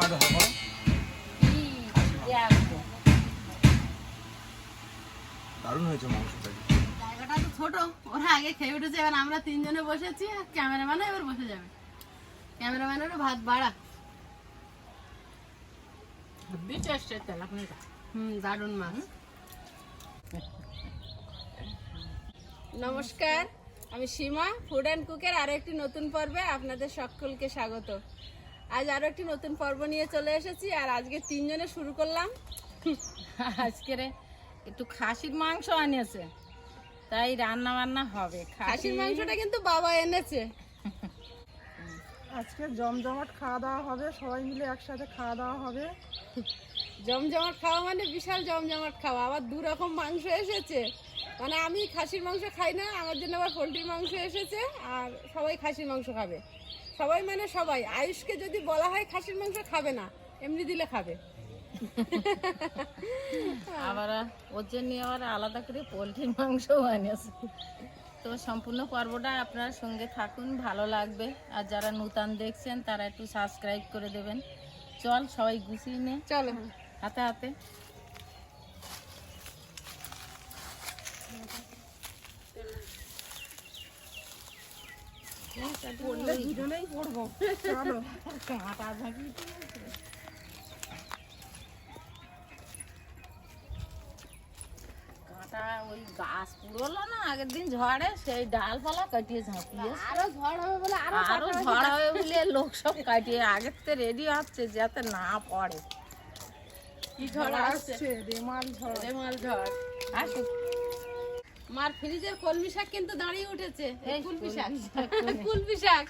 Tomato হবে। দারুণ হয়েছে মাংসটা। জায়গাটা তো ছোট ওরা আগে খেয়ে উঠেছে এবার আমরা তিনজনে বসেছি আর ক্যামেরাম্যানও এবার বসে যাবে। ক্যামেরাম্যানেরও ভাত বাড়া। হুম দারুণ মাছ। নমস্কার আমি সীমা ফুড অ্যান্ড কুকের আরও একটি নতুন পর্বে আপনাদের সকলকে স্বাগত। আজ আরও একটি নতুন পর্ব নিয়ে চলে এসেছি আর আজকে তিনজনে শুরু করলাম। আজকে একটু খাসির মাংস আনিয়েছে তাই রান্না বান্না হবে খাসির মাংসটা কিন্তু বাবা এনেছে। আজকে জমজমাট খাওয়া দাওয়া হবে সবাই মিলে একসাথে খাওয়া দাওয়া হবে। জমজমাট খাওয়া মানে বিশাল জমজমাট খাওয়া আবার দু রকম মাংস এসেছে। মানে আমি খাসির মাংস খাই না আমার জন্য আবার পোলট্রির মাংস এসেছে আর সবাই খাসির মাংস খাবে। সবাই মানে সবাই। আয়ুষকে যদি বলা হয় খাসির মাংস খাবে না এমনি দিলে খাবে। আবার ওর জন্য আবার আলাদা করে পোলট্রির মাংস আনিয়েছে তো সম্পূর্ণ পর্বটা আপনার সঙ্গে থাকুন ভালো লাগবে। আর যারা নূতন দেখছেন তারা একটু সাবস্ক্রাইব করে দেবেন। চল সবাই গুছিয়ে নে। চলো। হাতে হাতে। কাঁটা ওই গাছ পুরোলো না আগের দিন ঝড়ে সেই ডালপালা কাটিয়ে ঝাঁপিয়ে আরও ঝড় হবে বলে আরও ঝড় হবে বলে লোক সব কাটিয়ে আগের থেকে রেডি হচ্ছে যাতে না পড়ে। কি ঝড় আসছে? আসছে। রেমাল ঝড়। রেমাল ঝড়। আসুক। মার ফ্রিজের কলমি শাক কিন্তু দাঁড়িয়ে উঠেছে। কুলপি শাক কুলপি শাক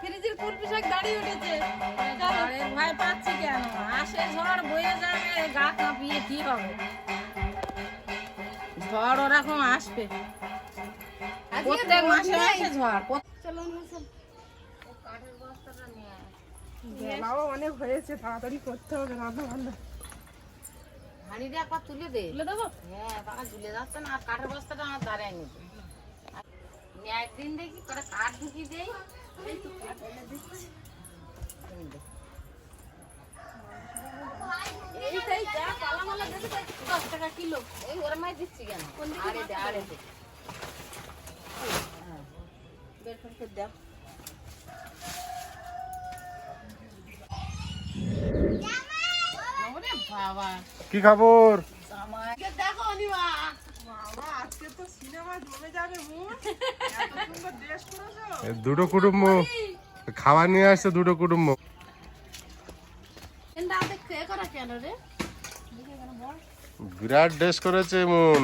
ফ্রিজের কুলপি শাক দাঁড়িয়ে উঠেছে। ভয় পাচ্ছি কেন? আসে ঝড় বয়ে যাবে গা কাঁপিয়ে কি হবে? ঝড় ওরকম আসবে। প্রত্যেক মাসে আসে ঝড় প্রত্যেক- চলো না, চলো। কাঠের বস্তাটা নিয়ে অনেক হয়েছে তাড়াতাড়ি করতে হবে রান্না বান্না। হাঁড়িটা একবার তুলে দে। তুলে দেবো? হ্যাঁ বাবা ঝুলে যাচ্ছে না আর কাঠের বস্তাটা আমার দাঁড়ায় নিতে একদিন দেখি করে কাঠ ঢুকিয়ে দেই। এইটাই যা দেখে দশ টাকা কিলো। এই ওর মাই দিচ্ছি কেন? আরে দে আরে দে। বের করে দাও। করেছ। খবর দুটো কুটুম্ব। খাবার নিয়ে আসছে দুটো কুটুম্ব। বিরাট ড্রেস করেছে মন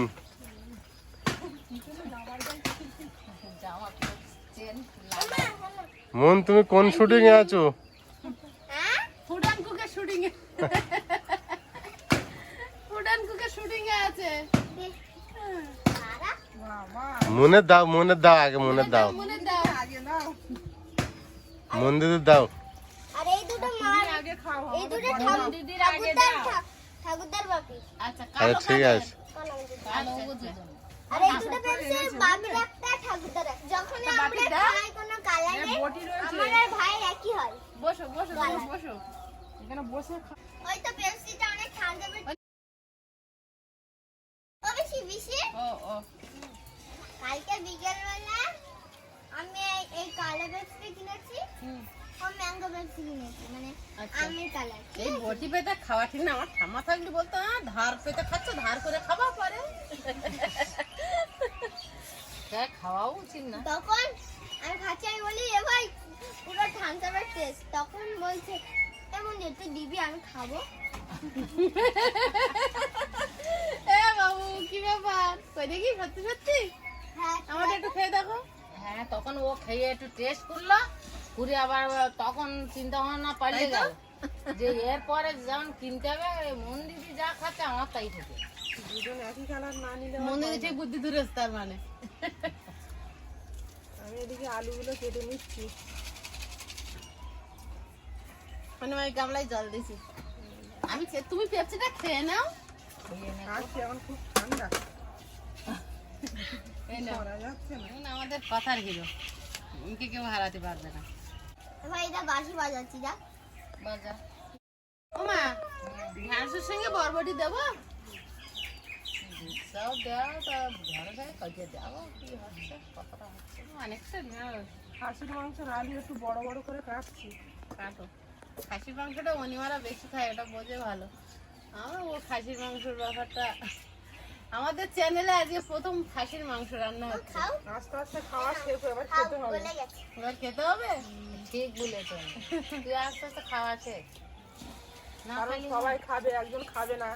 মন তুমি কোন শুটিং এ আছো? শুটিং এ ফুড অ্যান্ড কুকের শুটিং এ আছে বাবা মনে দাও মনে দাও আগে মনে দাও মনে দাও। আগে মন দিদি দাও। আর এই দুটো মার আগে খাও এই দুটো ঠাকুর দিদির আগে ঠাকুরদার দাও। ঠা- ঠাকুরদার বাপি। আচ্ছা ঠিক আছে। হয়। বসো বসো বসো এখানে বসে ওই তো পেন্সিলটা অনেক ঠান্ডা ও বেশি বেশি? ও ও। কালকে বিকেলবেলা আমি এই- কালো পেন্সিল কিনেছি ও ম্যাঙ্গো পেন্সিল কিনেছি মানে আচ্ছা। আমের কালার এই বটি পেতে খাওয়া ঠিক না আমার ঠাম্মা থাকলে বলতো "আহ, ধার পেতে খাচ্ছ ধার করে খাওয়া পরে। হ্যাঁ খাওয়াও উচিত না। তখন আমি খাচ্ছি আমি বলি এ ভাই পুরো ঠান্ডার টেস্ট। তখন বলছে এমন যে তুই দিবি আমি খাব। এ বাবু কি ব্যাপার? কই দেখি সত্যি সত্যি? আমাদের একটু খেয়ে দেখো। হ্যাঁ তখন ও খেয়ে একটু টেস্ট করল। ঘুরে আবার তখন চিন্তা ভাবনা পালিয়ে গেল। যে এরপরে যেমন কিনতে হবে মন দিদি যা খাচ্ছে আমার তাই থেকে দুজন একই কালার না নিলে মনে হচ্ছে বুদ্ধি দূরে তার মানে। আমি এদিকে আলুগুলো কেটে নিচ্ছি। মানে আমি গামলায় জল দিছি আমি তুমি পেপসিটা খেয়ে নাও। এখন খুব ঠান্ডা। আমাদের কথার হিরো। উনকে কেউ হারাতে পারবে না। ভাই এটা বাঁশি বাজাচ্ছি যা। বাজা। সঙ্গে বরবটি দেবো? সব দেওয়া তা ঘরে ঘরে কাজে দেওয়া কি হচ্ছে কতটা হচ্ছে অনেকটা খাসির মাংস আলু একটু বড় বড় করে কাটছি। কাটো। খাসির মাংসটা অনিমারা বেশি খায় এটা বোঝে ভালো। আমার ও খাসির মাংসের ব্যাপারটা আমাদের চ্যানেলে আজকে প্রথম খাসির মাংস রান্না হচ্ছে। আস্তে আস্তে খাওয়া শেষ হয়ে এবার খেতে হবে। এবার খেতে হবে? ঠিক বলেছ। তুই আস্তে আস্তে খাওয়া শেষ। না কারণ সবাই খাবে একজন খাবে না।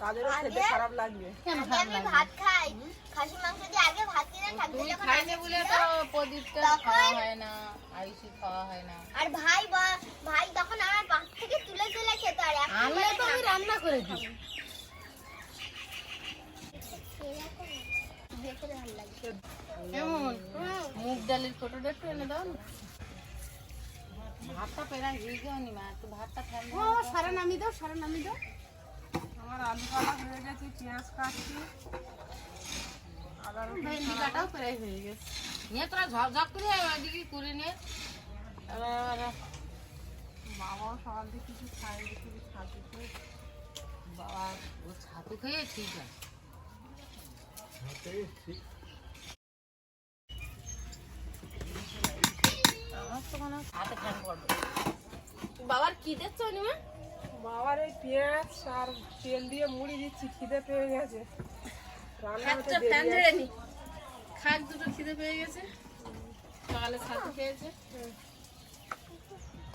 তাদেরও খেতে খারাপ লাগবে। কেন আমি ভাত খাই। খাসির মাংস দিয়ে আগে ভাত কিনে তুই যখন খাইনি বলে তো প্রদীপটা খাওয়া হয় না আয়ুষি খাওয়া হয় না। আর ভাই বা- ভাই তখন আমার পাশ থেকে তুলে তুলে খেতে আর আনলে তো আমি রান্না করে দিই দেখে ভালো লাগে কেমন মুগ ডালের ফটোটা একটু এনে দাও ভাতটা পেরা হয়ে যাওনি মা একটু ভাতটা ও সারা নামি দাও সারা নামি দাও। আমার আলু কাটা হয়ে গেছে পেঁয়াজ কাটছি। আদা রসুন ভেন্ডি কাটাও প্রায় হয়ে গেছে। নিয়ে তোরা ঝকঝক করে ওইদিকে করে নে। এবার বাবাও সকাল থেকে কিছু কিছু ছাতু খেয়ে বাবা ও ছাতু খেয়ে ঠিক আছে আমার তো মনে হয় হাতে ঠান পড়বে বাবার কি দিচ্ছ অনিমা বাবার এই পেঁয়াজ আর তেল দিয়ে মুড়ি দিচ্ছি খিদে পেয়ে গেছে। রান্না হতে দেরি দুটো খিদে পেয়ে গেছে। সকালে ছাতু খেয়েছে।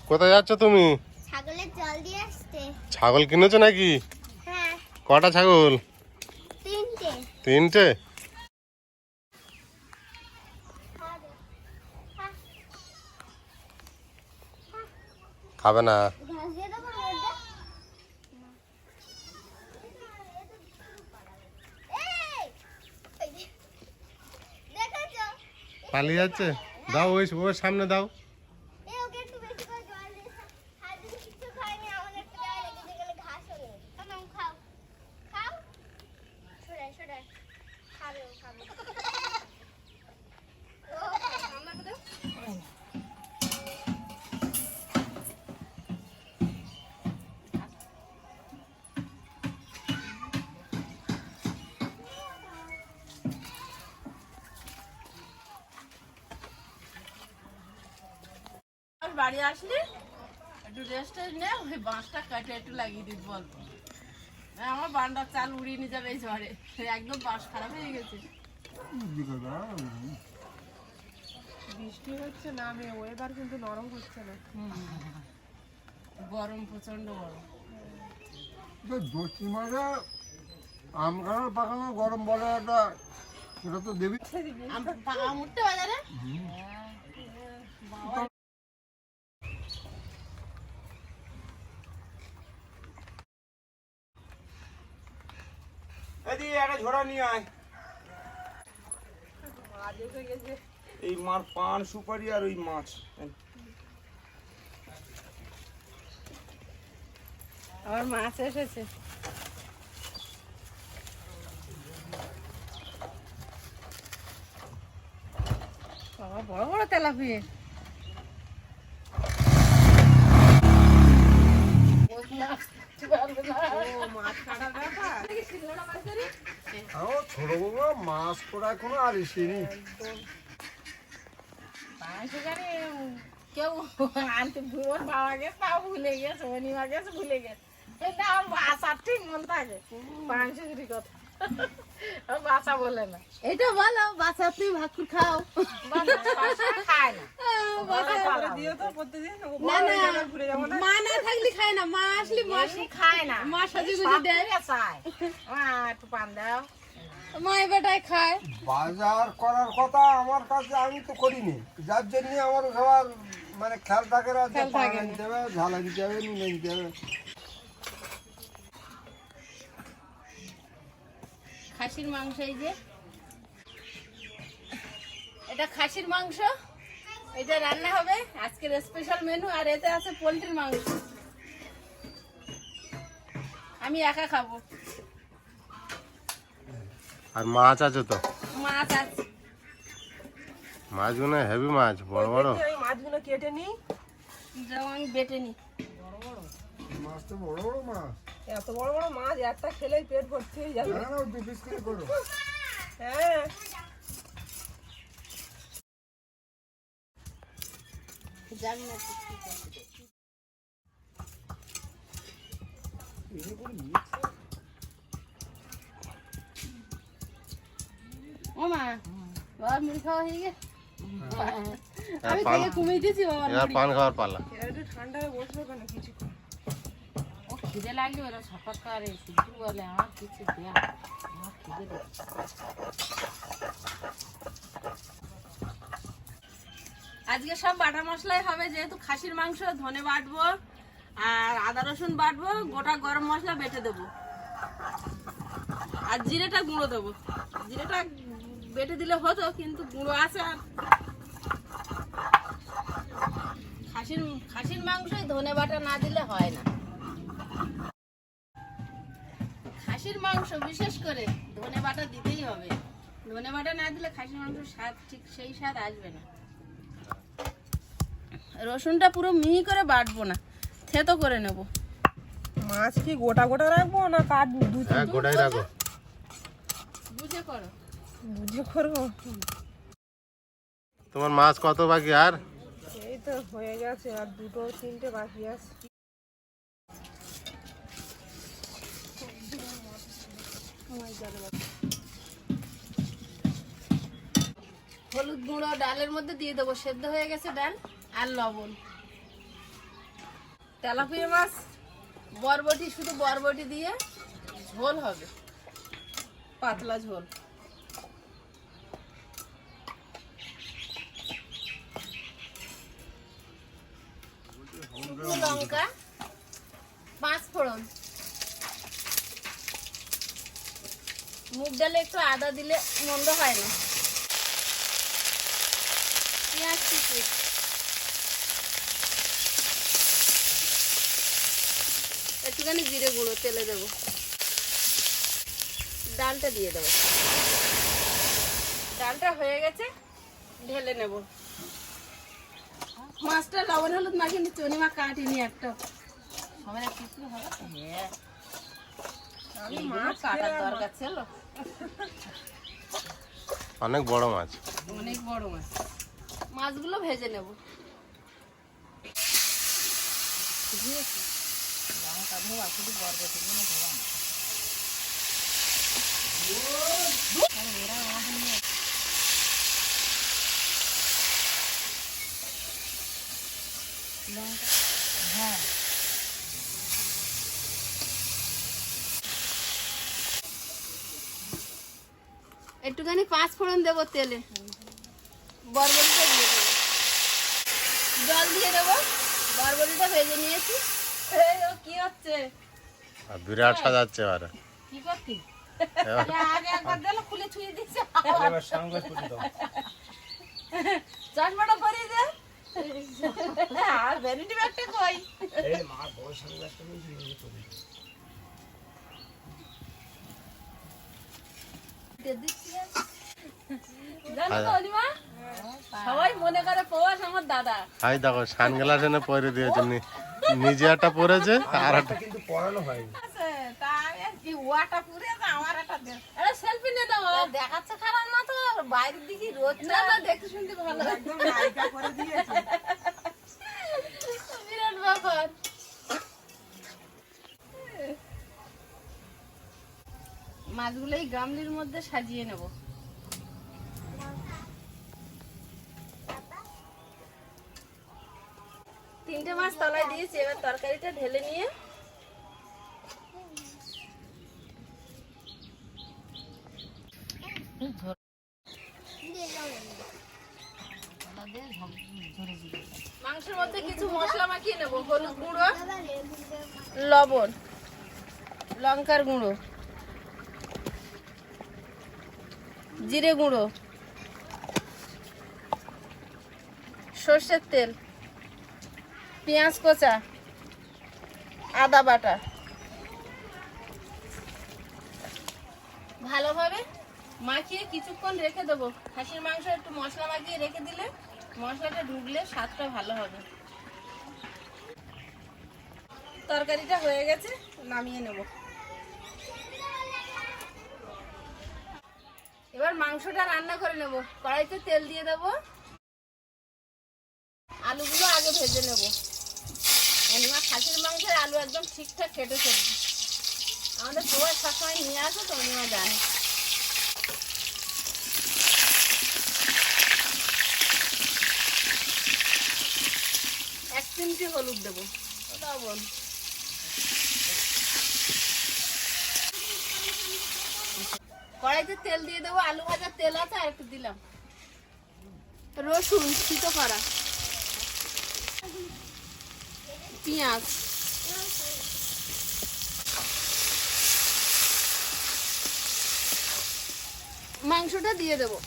কোথায় যাচ্ছ তুমি? ছাগলের জল দিয়ে আসতে। ছাগল কিনেছো নাকি? হ্যাঁ। কটা ছাগল? তিনটে? খাবে না? পালিয়ে যাচ্ছে। দাও ওই ওর সামনে দাও। একটু রেস্ট নে ওই বাঁশটা কাটে একটু লাগিয়ে দিত বলব আমার বান্ডার চাল উড়িয়ে নিয়ে যাবে এই ঝড়ে। একদম বাঁশ খারাপ হয়ে গেছে। বৃষ্টি হচ্ছে না আমি ওয়েদার কিন্তু নরম হচ্ছে না। গরম প্রচণ্ড গরম। দক্ষিণবঙ্গে আম কাঁঠাল পাকানো গরম বলে একটা সেটা তো দেবী আম- উঠতে বাজারে? মাছ। এসেছে। বড় বড় তেলাপিয়ে মাছ কাটার ব্যাপার আমার ছোট বড় মাছ পড়া এখনও আর এসেনি কেউ আনতে ওর বাবা গেছে, তাও ভুলে গেছে অনিমা গেছে, ভুলে গেছে। বাসা ঠিক মন থাকে। পাঁচ কথা আমার বলে না। এটা বলো বাচ্চা তুমি ভাকুর খাও। খায় না। করে দিও তো প্রত্যেকদিন ও না বড় না যাবে, ঘুরে যাব না। মা না থাকলে খায় না মা আসলে খায় না। মা সাজে গুজে দেয়। একটু পান দাও। মা বেটায় খায়। বাজার করার কথা আমার কাছে আমি তো করিনি। যার জন্য আমার সবার মানে খেয়াল থাকে না দিতে হবে নুন দিতে হবে। খাসির মাংস এই যে। এটা খাসির মাংস। এটা রান্না হবে। আজকের স্পেশাল মেনু আর এতে আছে পোলট্রির মাংস। আমি একা খাব। আর মাছ আছে তো? মাছ আছে। মাছগুলো হেভি মাছ বড় বড়। মাছগুলো কেটে নিই যেমন আমি বেটে নিই মাছ তো বড় বড় মাছ। এত বড় বড় মাছ একটা খেলেই পেট ভর্তি হয়ে যাবে। না না দু পিস করে। করো হ্যাঁ। ও মা বাবা মুড়ি খাওয়া হয়ে গেছে আমি পান থেকে কমিয়ে দিয়েছি বাবা এবার পান খাওয়ার পালা। এরা একটু ঠান্ডা হয়ে বসবে কেন কিছু ও খিদে লাগলে ওরা ছপাত করে শুধু বলে, আমার কিছু দেয়া আমার খিদে আজকে সব বাটা মশলাই হবে, যেহেতু খাসির মাংস, ধনে বাটবো আর আদা রসুন বাটবো, গোটা গরম মশলা বেটে দেবো। আর জিরেটা গুঁড়ো দেবো। জিরেটা বেটে দিলে হতো, কিন্তু গুঁড়ো আছে আর। খাসির খাসির মাংসই ধনে বাটা না দিলে হয় না খাসির মাংস বিশেষ করে ধনে বাটা দিতেই হবে। ধনে বাটা না দিলে খাসির মাংস স্বাদ ঠিক সেই স্বাদ আসবে না। রসুনটা পুরো মিহি করে বাটবো না থেতো করে নেব। মাছ কি গোটা গোটা রাখব না কাট দু হ্যাঁ গোটাই রাখো বুঝে করো। বুঝে করব। তোমার মাছ কত বাকি আর? এই তো হয়ে গেছে আর দুটো তিনটে বাকি আছে। হলুদ গুঁড়ো, ডালের মধ্যে দিয়ে দেবো। সেদ্ধ হয়ে গেছে ডাল আর লবণ। তেলাপিয়া মাছ, বরবটি, শুধু বরবটি দিয়ে ঝোল হবে। পাতলা ঝোল। লঙ্কা পাঁচ ফোড়ন মুগ ডালে একটু আদা দিলে মন্দ হয় না। পেঁয়াজ কুচি। একটুখানি জিরে গুঁড়ো তেলে দেবো। ডালটা দিয়ে দেবো। ডালটা হয়ে গেছে ঢেলে নেব। মাছটা লবণ হলুদ মাখিয়ে নিচ্ছি মা কাটিনি একটা। সবাই কিছু হবে? হ্যাঁ। এইগুলো কাটার দরকার ছিল। অনেক বড় মাছ। অনেক বড় মাছ। মাছগুলো ভেজে নেব। লঙ্কা। ধোয়া শুধু বরবটি গুলো ধোয়া না। আরে এরা আমাদের নিয়ে লঙ্কা হ্যাঁ একটুখানি পাঁচ ফোড়ন দেবো তেলে। বরবটিটা দিয়ে দেবো। জল দিয়ে দেবো। বরবটিটা ভেজে নিয়েছি। ও কি হচ্ছে? বিরাট সাজাচ্ছে এবার। কি করতি? আগে একবার দিল খুলে ছুঁয়ে দিচ্ছে চশমাটা পরিয়ে দে। আর ভ্যানিটি ব্যাগটা কই? তো অলিমা সবাই মনে করে প্রবাস আমার দাদা। হাই দেখো সানগ্লাস এনে পরে দিয়েছে। নিজে একটা পরেছে আর একটা কিন্তু পড়ানো হয়নি। তা কি ওয়াটা পুরে আমার একটা সেলফি নিয়ে দাও। দেখাচ্ছে খারাপ না তো? বাইরের দিকে রোদ না দেখতে শুনতে ভালো। একদম নায়িকা করে দিয়েছে। বিরাট ব্যাপার। মাছগুলো এই গামলির মধ্যে সাজিয়ে নেব। তিনটে মাছ তলায় দিয়েছি, এবার তরকারিটা ঢেলে নিয়ে। মাংসের মধ্যে কিছু মশলা নেব, হলুদ গুঁড়ো, লবণ, লঙ্কার গুঁড়ো। জিরে গুঁড়ো। সর্ষের তেল। পেঁয়াজ কোচা। আদা বাটা। ভালোভাবে মাখিয়ে কিছুক্ষণ রেখে দেবো। খাসির মাংস একটু মশলা মাখিয়ে রেখে দিলে মশলাটা ঢুকলে স্বাদটা ভালো হবে। তরকারিটা হয়ে গেছে, নামিয়ে নেব। এবার মাংসটা রান্না করে নেব। কড়াইতে তেল দিয়ে দেব। আলুগুলো আগে ভেজে নেব। এমনি খাসির মাংসের আলু একদম ঠিকঠাক কেটে ফেলবি আমাদের সবাই সবসময় নিয়ে আসো তো নিয়ে যায়। এক চিমটি হলুদ দেবো। ওটাও বল কড়াইতে তেল দিয়ে দেবো, আলু ভাজার তেল আছে আর একটু দিলাম। রসুন ছিটো করা পেঁয়াজ। মাংসটা দিয়ে দেবো।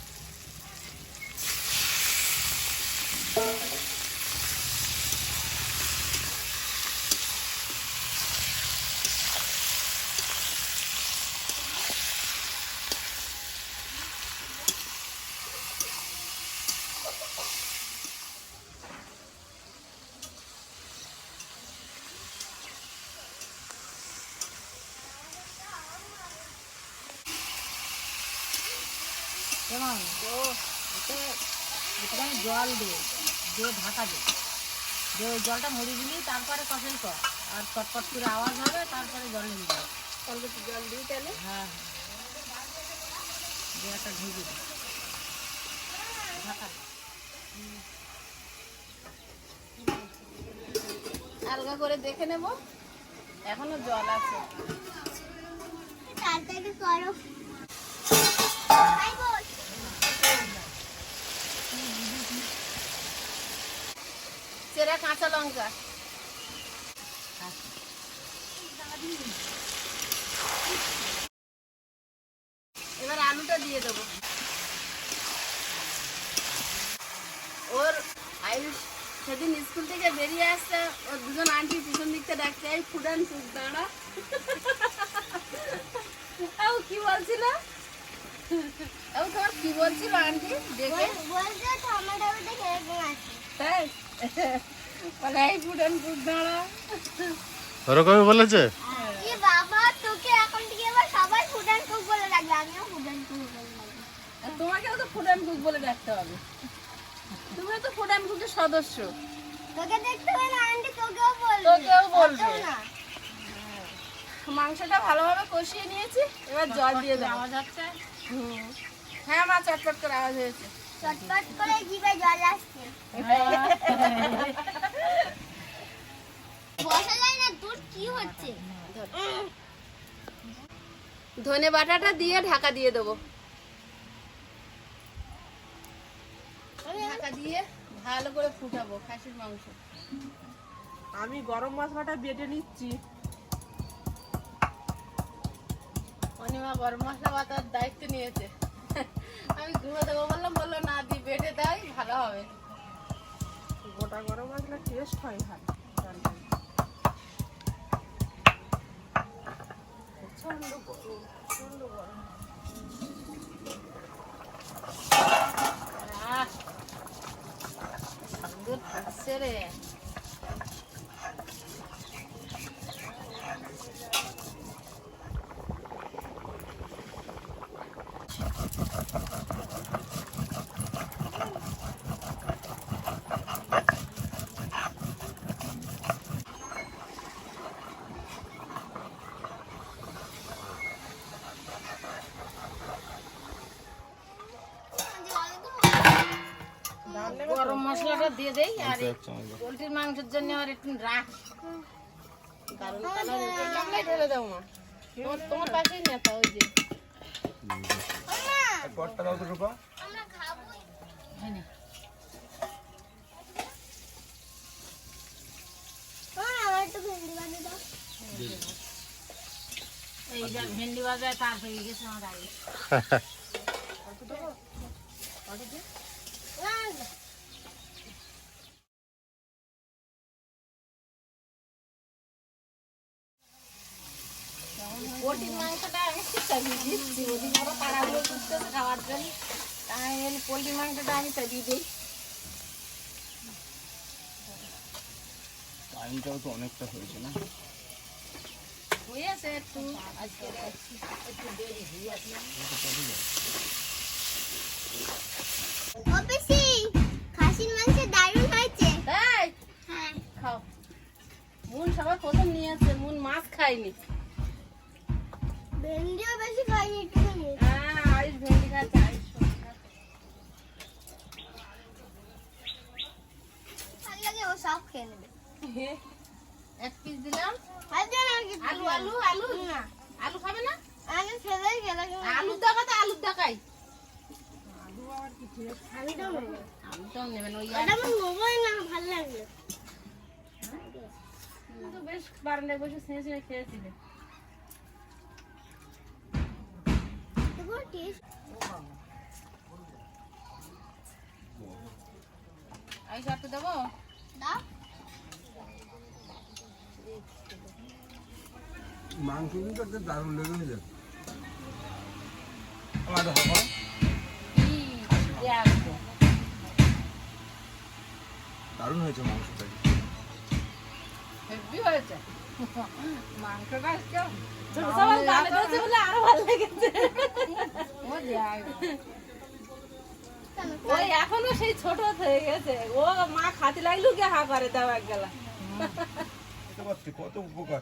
কেমন তো এতে একটুখানি জল দে দিয়ে ঢাকা দে। দিয়ে ওই জলটা মরি দিলি তারপরে কষাই কর। আর চটপট করে আওয়াজ হবে তারপরে জল নিয়ে যাবে অল্প একটু জল দিই তাহলে? হ্যাঁ হ্যাঁ। দিয়ে একটা ঢেকে দে ঢাকা। দে হালকা করে দেখে নেব। এখনও জল আছে। তাড়াতাড়ি করো। বল কাঁচা লঙ্কা। এবার আলুটা দিয়ে দেবো। ওর আয়ুষ সেদিন স্কুল থেকে বেরিয়ে আসছে ওর দুজন আন্টি পিছন দিকটা ডাকছে এই ফুডান দাঁড়া। ও কি বলছিল? ও তোমার কি বলছিল আন্টি? দেখে। বলছে টমেটো দেখে তাই? ওরকমই বলেছে? বাবা তোকে এখন থেকে এবার সবাই ফুডান কুক বলে ডাকবে আমিও ফুডান কুক বলে তোমাকেও তো ফুডান কুক বলে ডাকতে হবে। তুমি তো ফুডান কুকের সদস্য। তোকে দেখতে হবে না আন্টি তোকেও বলবে। তোকেও বলবে। না। মাংসটা ভালোভাবে কষিয়ে নিয়েছি এবার জল দিয়ে দাও আওয়াজ হচ্ছে হুম। হ্যাঁ মা চটপট করে আওয়াজ হয়েছে। চটপট করে জিভে জল আসছে। বসা না তোর কি হচ্ছে? ধনে বাটাটা দিয়ে ঢাকা দিয়ে দেবো। ঢাকা দিয়ে ভালো করে ফুটাবো খাসির মাংস। আমি গরম মশলাটা বেটে নিচ্ছি। অনিমা গরম মশলা বাটার দায়িত্ব নিয়েছে। আমি গুঁড়ো দেবো বললাম, বলল, না দি, বেটে দেয়, ভালো হবে। গোটা গরম মশলা টেস্ট হয় ভালো। প্রচণ্ড গরম প্রচণ্ড গরম। রে গরম মশলাটা দিয়ে দেই আর পোলট্রির মাংসের জন্য আর একটু রাখ। কারণ তাহলে ঢেলে দাও মা তোমার তোমার পাশেই নেতা ওই যে। পটটা দাও তো রূপা। আমরা খাব। আমার ভেন্ডি বানিয়ে দাও। এই যা ভেন্ডি বাজায় তার হয়ে গেছে আমার আগে পোলট্রির মাংসটা আমি চালিয়ে দিচ্ছি ওদিন ওরা তাড়াহুড়ো করতেছে খাওয়ার জন্য তাই পোলট্রির মাংসটা আমি চালিয়ে দিই টাইমটাও তো অনেকটা হয়েছে না? আছে একটু আজকে একটু দেরি আছে খাসির মাংস দারুণ হয়েছে। হ্যাঁ। খাও। মুন সবার প্রথম নিয়ে আসছে মুন মাছ খায়নি। ভেন্ডিও বেশি খাইনি একটু নিয়ে হ্যাঁ আয়ুষ ভেন্ডি খাচ্ছে আয়ুষ ভালো লাগে ও সব খেয়ে নেবে। এক পিস দিলাম। আলু আলু আলু? না আলু খাবে না? আমি ফেলে গেলাম আলুর দেখা তো আলুর দেখাই আমি তো নেব। আলুটাও নেবেন ওই ওটা আমার নেবোই না ভালো লাগল তুমি তো বেশ বারান্দায় বসে খেয়েছিলে। দেবো মাংস কিন্তু একটা দারুণ কি দেখো দারুণ হয়েছে মাংসটা। হেভি হয়েছে? মাংসটা আরও ভালো লেগেছে। ও ওই এখনও সেই ছোট হয়ে গেছে। ও মা খাতে লাগল কে হা করে গেলা কত উপকার।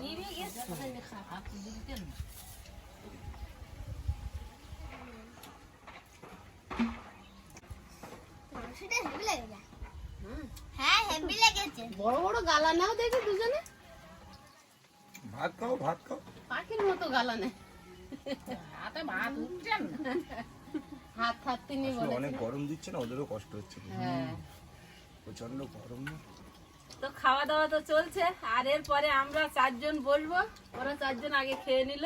হেভি হ্যাঁ হেভি লেগেছে। বড় বড় গালা নাও দেখি দুজনে। ভাত খাও ভাত খাও। পাখির মতো গালা নেই। হাতে ভাত উঠছেন হাত থাকতে নি বলে অনেক গরম দিচ্ছে না ওদেরও কষ্ট হচ্ছে। হ্যাঁ। প্রচণ্ড গরম না। তো খাওয়া দাওয়া তো চলছে আর এরপরে আমরা চারজন বসবো। ওরা চারজন আগে খেয়ে নিল।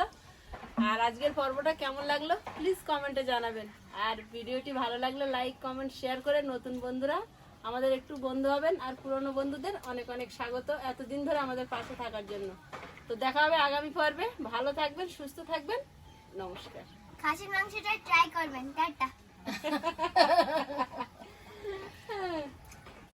আর আজকের পর্বটা কেমন লাগল প্লিজ কমেন্টে জানাবেন। আর ভিডিওটি ভালো লাগলে লাইক কমেন্ট শেয়ার করে নতুন বন্ধুরা আমাদের একটু বন্ধু হবেন আর পুরনো বন্ধুদের অনেক অনেক স্বাগত এতদিন ধরে আমাদের পাশে থাকার জন্য। তো দেখা হবে আগামী পর্বে। ভালো থাকবেন সুস্থ থাকবেন। নমস্কার। খাসির মাংসটা ট্রাই করবেন টাটা।